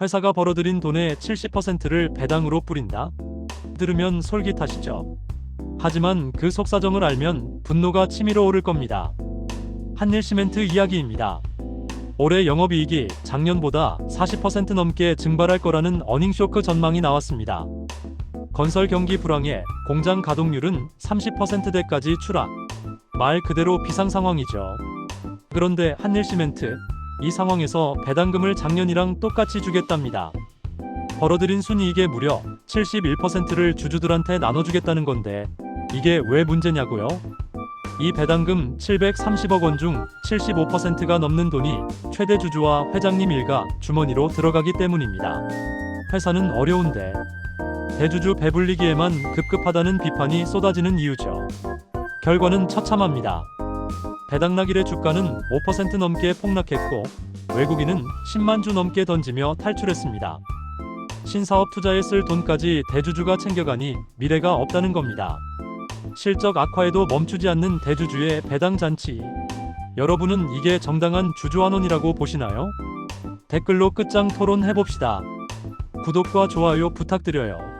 회사가 벌어들인 돈의 70%를 배당으로 뿌린다? 들으면 솔깃하시죠? 하지만 그 속사정을 알면 분노가 치밀어 오를 겁니다. 한일시멘트 이야기입니다. 올해 영업이익이 작년보다 40% 넘게 증발할 거라는 어닝쇼크 전망이 나왔습니다. 건설 경기 불황에 공장 가동률은 30%대까지 추락. 말 그대로 비상 상황이죠. 그런데 한일시멘트 이 상황에서 배당금을 작년이랑 똑같이 주겠답니다. 벌어들인 순이익의 무려 71%를 주주들한테 나눠주겠다는 건데 이게 왜 문제냐고요? 이 배당금 730억 원 중 75%가 넘는 돈이 최대 주주와 회장님 일가 주머니로 들어가기 때문입니다. 회사는 어려운데 대주주 배불리기에만 급급하다는 비판이 쏟아지는 이유죠. 결과는 처참합니다. 배당락일의 주가는 5% 넘게 폭락했고 외국인은 10만 주 넘게 던지며 탈출했습니다. 신사업 투자에 쓸 돈까지 대주주가 챙겨가니 미래가 없다는 겁니다. 실적 악화에도 멈추지 않는 대주주의 배당 잔치. 여러분은 이게 정당한 주주환원이라고 보시나요? 댓글로 끝장 토론해봅시다. 구독과 좋아요 부탁드려요.